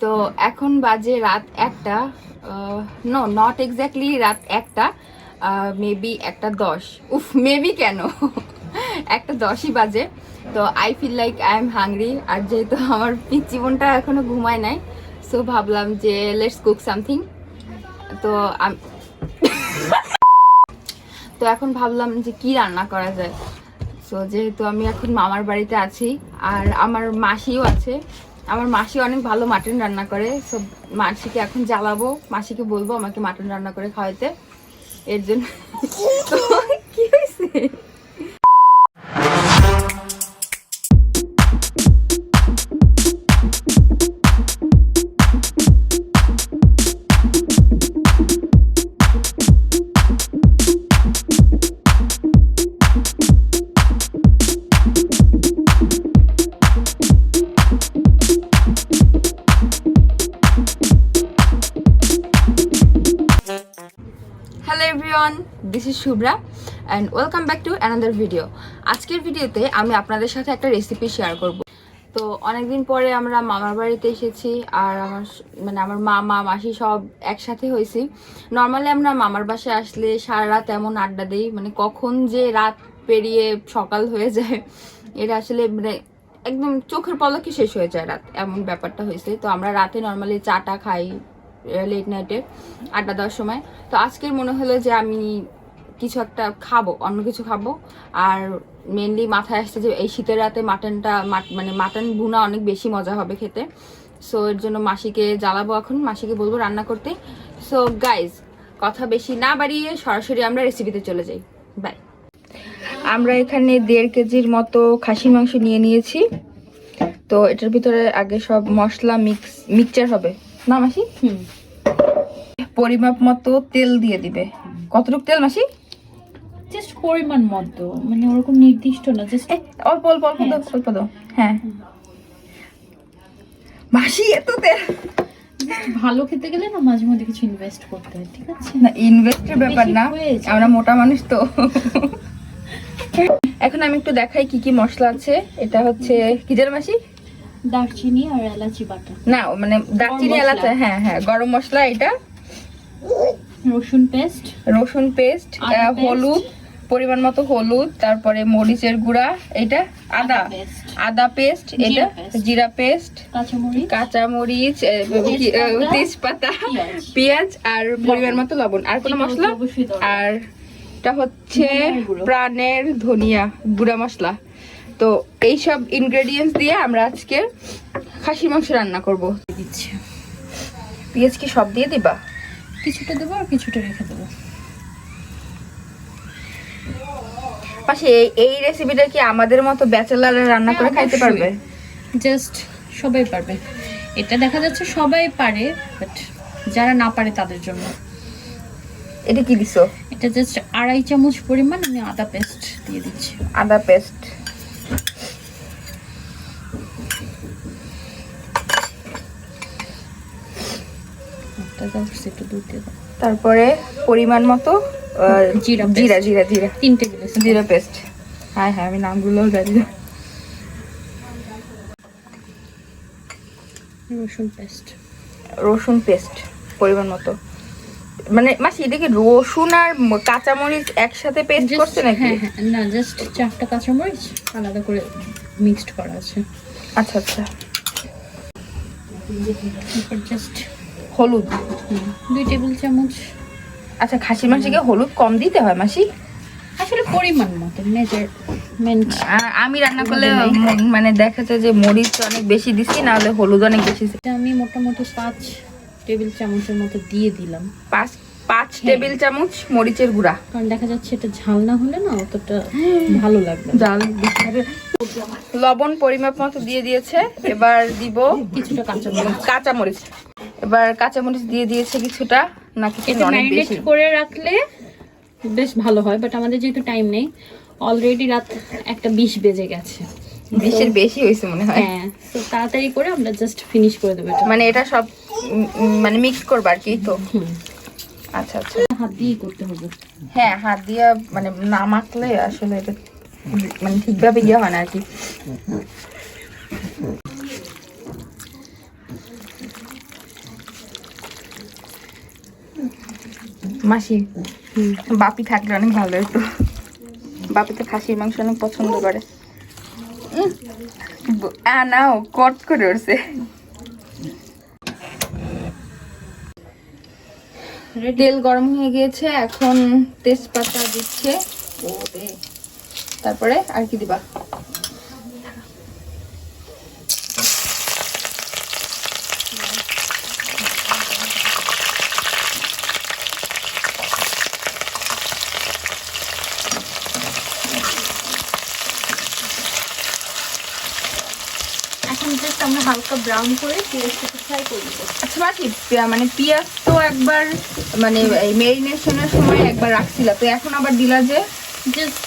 তো এখন বাজে রাত একটা নো নট এক্স্যাক্টলি রাত একটা মেবি একটা দশ। উফ মেবি কেন? একটা দশই বাজে, তো I feel like I am hungry আর যেহেতু আমার পিচ্চি বোনটা এখনও ঘুমায় নাই সো ভাবলাম যে লেটস কুক সামথিং তো তো এখন ভাবলাম যে কি রান্না করা যায়। সো যেহেতু আমি এখন মামার বাড়িতে আছি, আর আমার মাসিও আছে আমার মাসি অনেক ভালো মাটন রান্না করে সো মাসিকে এখন জ্বালাবো, মাসিকে বলব আমাকে মাটন রান্না করে খাওয়াতে এর জন্য this is Shubhra and welcome back to another video আজকের ভিডিওতে আমি আপনাদের সাথে একটা রেসিপি শেয়ার করব। তো অনেকদিন পরে আমরা মামার বাড়িতে এসেছি, আর আমার মানে আমার মামা, মাসি সব একসাথে হয়েছি। নর্মালি আমরা মামার বাসায় আসলে সারা রাত এমন আড্ডা দিই মানে কখন যে রাত পেরিয়ে সকাল হয়ে যায়, এটা আসলে মানে একদম চোখের পলকে শেষ হয়ে যায় রাত, এমন ব্যাপারটা হয়েছে। তো আমরা রাতে নর্মালি চাটা খাই লেট নাইটে আড্ডা দেওয়ার সময়। তো আজকের মনে হলো যে আমি কিছু একটা খাব অন্য কিছু খাব। আর মেনলি মাথায় আসছে যে এই শীতের রাতে মাটনটা মাট- মানে মাটন ভুনা অনেক বেশি মজা হবে খেতে। সো এর জন্য মাসিকে জ্বালাবো এখন মাসিকে বলব রান্না করতে। সো গাইজ কথা বেশি না বাড়িয়ে সরাসরি আমরা রেসিপিতে চলে যাই। বাই আমরা এখানে দেড় কেজির মতো খাসির মাংস নিয়ে নিয়েছি। তো এটার ভিতরে আগে সব মশলা মিক্স মিক্সচার হবে। না মাসি? পরিমাপ মতো তেল দিয়ে দিবে। কতটুকু তেল মাসি? পরিমাণ মতো মানে ওরকম নির্দিষ্ট না জাস্ট অল্প অল্প অল্প দাও অল্প দাও। হ্যাঁ। মাসি এত তেল। ভালো খেতে গেলে না মাঝে মধ্যে কিছু ইনভেস্ট করতে হয় ঠিক আছে? না ইনভেস্টের ব্যাপার না। হয়ে। আমরা মোটা মানুষ তো। এখন আমি একটু দেখাই কি কি মশলা আছে। এটা হচ্ছে কি যেন মাসি? দারচিনি আর এলাচি বাটা। না মানে দারচিনি। এলাচা হ্যাঁ হ্যাঁ গরম মশলা এটা। রসুন পেস্ট। রসুন পেস্ট হলুদ পরিমাণ মতো হলুদ তারপরে মরিচের গুঁড়া এটা আদা আদা পেস্ট। এটা জিরা পেস্ট কাঁচামরিচ। কাঁচা মরিচ তেজপাতা, পেঁয়াজ। আর পরিমাণ মতো লবণ। আর কোনো মশলা? আর এটা হচ্ছে প্রাণের ধনিয়া গুঁড়া মশলা। তো এইসব ইনগ্রেডিয়েন্টস দিয়ে আমরা আজকে খাসি মাংস রান্না করব। দিচ্ছি। পেঁয়াজ কি সব দিয়ে দিবা? কিছুটা দেবো আর কিছুটা রেখে দেবো। পাশে এই- রেসিপিটা কি আমাদের মতো ব্যাচেলার রান্না করে খাইতে পারবে? জাস্ট সবাই পারবে। এটা দেখা যাচ্ছে সবাই পারে বাট যারা না পারে তাদের জন্য। এটা কি দিছো? এটা জাস্ট আড়াই চামচ পরিমাণ আমি আদা পেস্ট দিয়ে দিচ্ছি। আদা পেস্ট একটা দাও একটু দুধ দিয়ে দাও। তারপরে পরিমাণ মতো জিরা জিরা জিরা জিরা তিন টেবিল জিরা পেস্ট। হ্যাঁ হ্যাঁ আমি নামগুলোও জানি না। রসুন পেস্ট। রসুন পেস্ট পরিমাণ মতো। মানে মাসি এটা কি রসুন আর কাঁচামরিচ একসাথে পেস্ট করছে নাকি? হ্যাঁ হ্যাঁ না জাস্ট চারটা কাঁচামরিচ আলাদা করে মিক্সড করা আছে। আচ্ছা আচ্ছা। জাস্ট হলুদ। দুই টেবিল চামচ। আচ্ছা খাসির মাংসে কি হলুদ কম দিতে হয় মাসি? আসলে পরিমাণ মতো আ- আমি রান্না করলে মানে দেখা যায় যে মরিচ অনেক বেশি দিছি না হলে হলুদ অনেক বেশি। আমি মোটামুটি পাঁচ টেবিল চামচের মতো দিয়ে দিলাম। পাঁচ পাঁচ টেবিল চামচ মরিচের গুঁড়া। কারণ দেখা যাচ্ছে এটা ঝাল না হলে না অতটা ভালো লাগবে। ডাল লবণ পরিমাপ মতো দিয়ে দিয়েছে এবার দিব কিছুটা কাঁচামরিচ। কাঁচা মরিচ এবার কাঁচা মরিচ দিয়ে দিয়েছে কিছুটা নাকি ম্যারিনেট করে রাখলে বেশ ভালো হয় বাট আমাদের যেহেতু টাইম নেই অলরেডি রাত একটা বিশ বেজে গেছে। বিশের বেশি হয়েছে মনে হয়। হ্যাঁ তো তাড়াতাড়ি করে আমরা জাস্ট ফিনিশ করে দেবো মানে এটা সব মানে মিক্স করব আর কি তো। আচ্ছা আচ্ছা। হাত দিয়েই করতে হবে। হ্যাঁ হাত দিয়ে মানে না মাখলে আসলে এটা মানে ঠিকভাবে ইয়ে হয় না আর কি। মাসি বাপি থাকলে অনেক ভালো হতো। বাপি তো খাসির মাংস অনেক পছন্দ করে। উম, ব- আ নাও কট করে উঠছে। তেল গরম হয়ে গিয়েছে এখন তেজপাতা দিচ্ছে। তারপরে আর কি দিবা এখন জাস্ট আমরা হালকা ব্রাউন করে পেঁয়াজটাকে ফ্রাই করে দেবো আচ্ছা মানে পেঁয়াজ তো একবার মানে এই সময় একবার রাখছিলা। তো এখন আবার দিলা যে? জাস্ট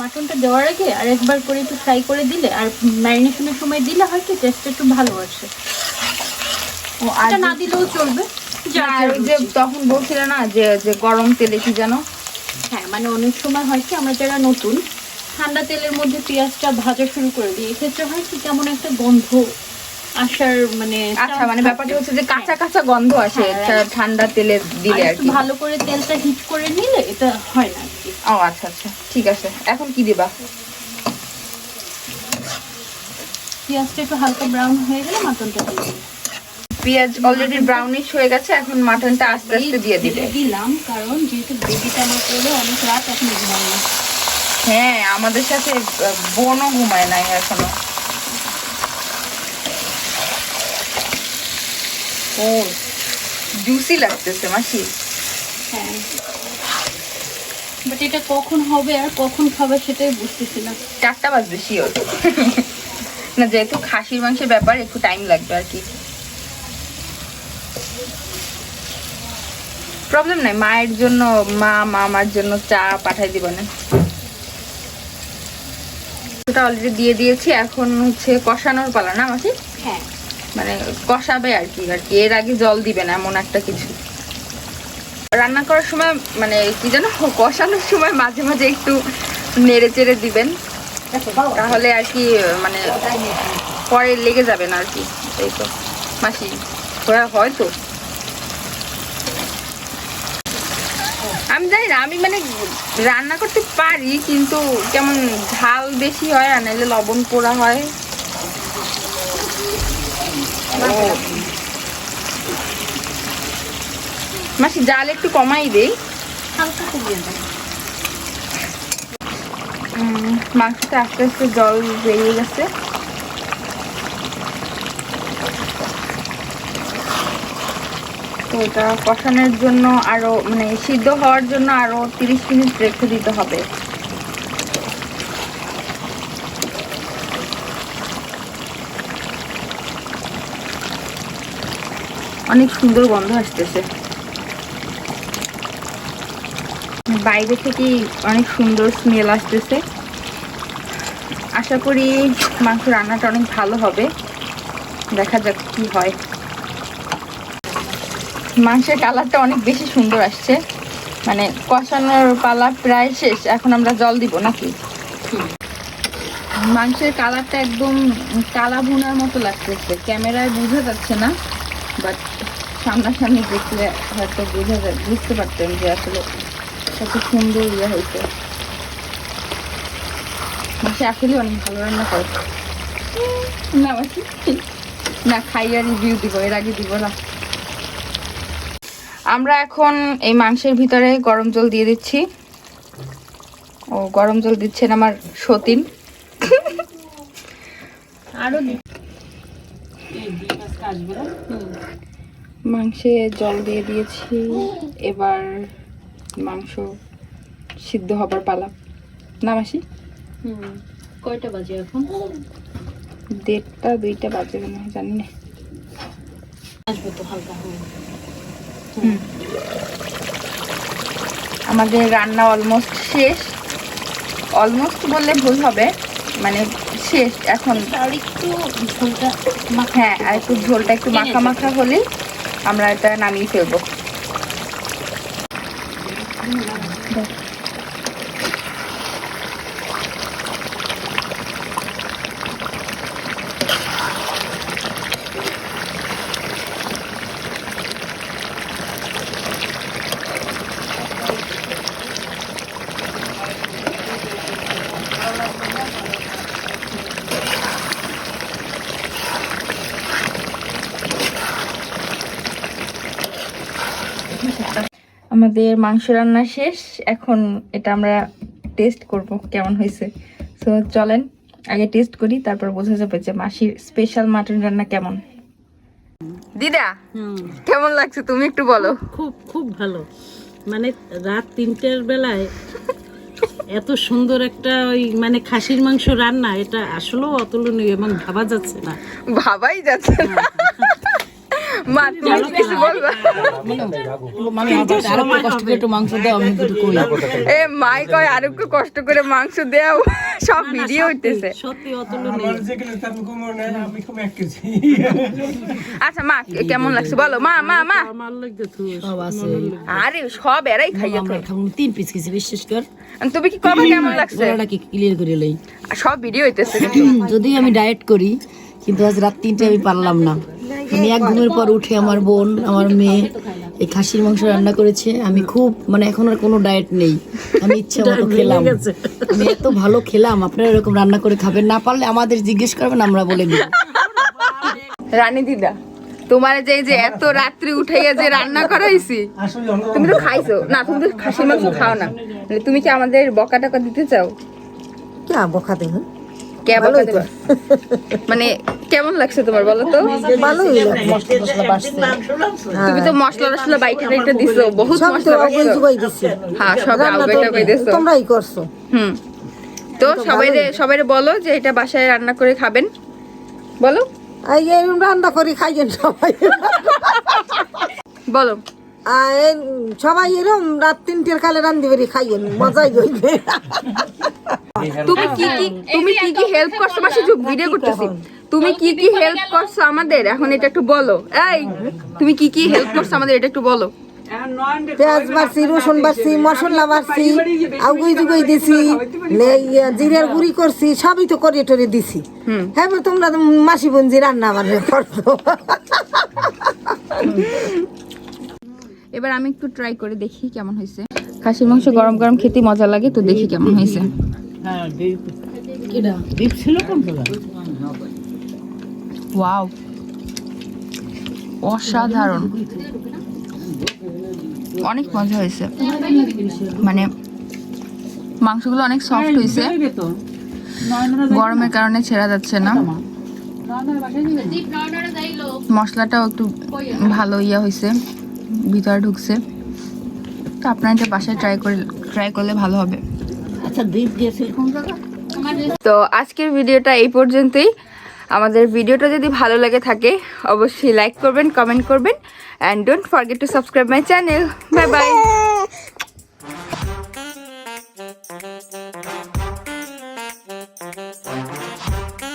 মাটনটা দেওয়ার আগে আর একবার করে একটু ফ্রাই করে দিলে আর ম্যারিনেশনের সময় দিলে হয় কি টেস্টটা একটু ভালো আসে। ও আর না দিলেও চলবে। আর যে তখন বলছিলে না যে যে গরম তেলে কি জানো? হ্যাঁ মানে অনেক সময় হয় কি আমরা যারা নতুন ঠান্ডা তেলের মধ্যে পেঁয়াজটা ভাজা শুরু করে দিই এক্ষেত্রে হয় কি কেমন একটা গন্ধ আসার মানে আচ্ছা মানে ব্যাপারটা হচ্ছে যে কাঁচা কাঁচা গন্ধ আসে হ্যাঁ, ঠান্ডা তেলে দিলে আর কি। ভালো করে তেলটা হিট করে নিলে এটা হয় না ও আচ্ছা আচ্ছা ঠিক আছে। এখন কি দিবা? পেঁয়াজটা একটু হালকা ব্রাউন হয়ে গেলে মাটনটা দিয়ে পেঁয়াজ অলরেডি ব্রাউনিশ হয়ে গেছে এখন মাটনটা আস্তে আস্তে দিয়ে দিবে। দিলাম কারণ যেহেতু বেবিটা আমার করলে অনেক রাত এখন ঘুমাই হ্যাঁ আমাদের সাথে বোনও ঘুমায় নাই এখনও। ও জুসি লাগতেছে মাসি। হ্যাঁ। বাট এটা কখন হবে আর কখন খাবে সেটাই বুঝতেছি না। চারটা বাজবে শিওর না যেহেতু খাসির মাংসের ব্যাপার একটু টাইম লাগবে আর কি। প্রবলেম নাই মায়ের জন্য মা মামার জন্য চা পাঠাই দিব না। ওটা অলরেডি দিয়ে দিয়েছি এখন হচ্ছে কষানোর পালা না মাসি? হ্যাঁ। মানে কষাবে আর কি আর কি। এর আগে জল দিবে না, এমন একটা কিছু। রান্না করার সময় মানে কি যেন, কষানোর সময় মাঝে মাঝে একটু নেড়ে চেড়ে দিবেন। তাহলে আর কি মানে পরে লেগে যাবে না আর কি, এই তো মাসি। হয়- হয়তো। আমি জানি না, আমি মানে রান্না করতে পারি, কিন্তু কেমন ঝাল বেশি হয়, আর নাহলে লবণ পোড়া হয়। মাসি জাল একটু কমাই দেই। মাংসটা আস্তে আস্তে জল বেরিয়ে গেছে। তো এটা কষানোর জন্য আরও মানে সিদ্ধ হওয়ার জন্য আরও তিরিশ মিনিট রেখে দিতে হবে। অনেক সুন্দর গন্ধ আসতেছে। বাইরে থেকে অনেক সুন্দর স্মেল আসতেছে। আশা করি মাংস রান্নাটা অনেক ভালো হবে। দেখা যাক কি হয়। মাংসের কালারটা অনেক বেশি সুন্দর আসছে। মানে কষানোর পালা প্রায় শেষ। এখন আমরা জল দিব নাকি? মাংসের কালারটা একদম কালা ভুনার মতো লাগতেছে। ক্যামেরায় বোঝা যাচ্ছে না। বাট সামনাসামনি দেখলে হয়তো বোঝা যায়, বুঝতে পারতেন যে আসলে কত সুন্দর ইয়ে হয়েছে। মাসি আসলে অনেক ভালো রান্না করে। না মাসি, না খাইয়া রিভিউ দিব, এর আগে দিব না। আমরা এখন এই মাংসের ভিতরে গরম জল দিয়ে দিচ্ছি। ও গরম জল দিচ্ছেন আমার সতীন। আরও দিই মাংসে জল দিয়ে দিয়েছি। এবার মাংস সিদ্ধ হবার পালা। না মাসি? কয়টা বাজে এখন? দেড়টা দুইটা বাজে মনে হয় জানি না। আসবে তো হালকা হুম। আমাদের রান্না অলমোস্ট শেষ। অলমোস্ট বললে ভুল হবে। মানে শেষ এখন আর একটু ঝোলটা হ্যাঁ আর একটু ঝোলটা একটু মাখা মাখা হলেই আমরা এটা নামিয়ে ফেলব। আমাদের মাংস রান্না শেষ। এখন এটা আমরা টেস্ট করব কেমন হয়েছে। তো চলেন আগে টেস্ট করি তারপর বোঝা যাবে যে মাসির স্পেশাল মাটন রান্না কেমন। দিদা কেমন লাগছে তুমি একটু বলো। খুব খুব ভালো। মানে রাত তিনটের বেলায় এত সুন্দর একটা ওই মানে খাসির মাংস রান্না এটা আসলেও অতুলনীয় এবং ভাবা যাচ্ছে না। ভাবাই যাচ্ছে না। মা তুমি কি কিছু বলবা? এ মাই কয় আর কষ্ট করে মাংস দেও। সব ভিডিও হইতেছে। আচ্ছা মা কেমন লাগছে? বলো মা মা মা। আমার আরে সব এরাই খাইয়া তিন পিস খেয়েছি বিশ্বাস কর। তুমি কি কবে কেমন লাগছে? ক্লিয়ার করে লই। সব ভিডিও হইতেছে। যদি আমি ডায়েট করি কিন্তু আজ রাত তিনটে আমি পারলাম না। আমি এক ঘুমের পর উঠে আমার বোন আমার মেয়ে এই খাসির মাংস রান্না করেছে। আমি খুব মানে এখন আর কোনো ডায়েট নেই। আমি ইচ্ছা মতো খেলাম। আমি এত ভালো খেলাম আপনারা এরকম রান্না করে খাবেন? না পারলে আমাদের জিজ্ঞেস করবেন আমরা বলে দিই রানী দিদা তোমার যে এই যে এত রাত্রি উঠাইয়া যে রান্না করাইছি তুমি তো খাইছো। না তুমি তো খাসির মাংস খাও না। তুমি কি আমাদের বকা টাকা দিতে চাও? কে বকা দেব? মানে কেমন লাগছে তোমার বলো তো? ভালো তুমি তো মশলা টসলা বাইটে দিছো বহুত মশলা হ্যাঁ সব রান্না আউবে দিছো তোমরাই করছ। হুম। তো সবাই সবাই বলো যে এটা বাসায় রান্না করে খাবেন। বলো। রান্না করি খাইয়েন সবাই। বলো। সবাই এরম রাত তিনটের কালে রান্ধি বেরি খাইয়েন মজাই হইবে। তুমি কি কি তুমি কি কি হেল্প করছ? মাসে যে ভিডিও করতেছি। তুমি কি কি হেল্প করছ আমাদের? এখন এটা একটু বলো। এই তুমি কি কি হেল্প করছ আমাদের? এটা একটু বলো। পেঁয়াজ বাড়ছি রসুন বাড়ছি মশলা বাড়ছি আগুই জুগাই দিছি জিরার গুড়ি করছি সবই তো করে টরে দিছি। হ্যাঁ তোমরা মাসি বঞ্জি রান্না আমার করছ এবার আমি একটু ট্রাই করে দেখি কেমন হয়েছে। খাসির মাংস গরম গরম খেতে মজা লাগে তো দেখি কেমন হয়েছে। ওয়াও অসাধারণ। অনেক মজা হয়েছে। মানে মাংসগুলো অনেক সফট হয়েছে। গরমের কারণে ছেঁড়া যাচ্ছে না। মশলাটাও একটু ভালো ইয়া হয়েছে। ভিতরে ঢুকছে। তো আপনারা এটা বাসায় ট্রাই করে ট্রাই করলে ভালো হবে। আচ্ছা দ্বীপ গেছে কোন জায়গা? তো আজকের ভিডিওটা এই পর্যন্তই। আমাদের ভিডিওটা যদি ভালো লাগে থাকে অবশ্যই লাইক করবেন কমেন্ট করবেন and don't forget to subscribe my channel bye bye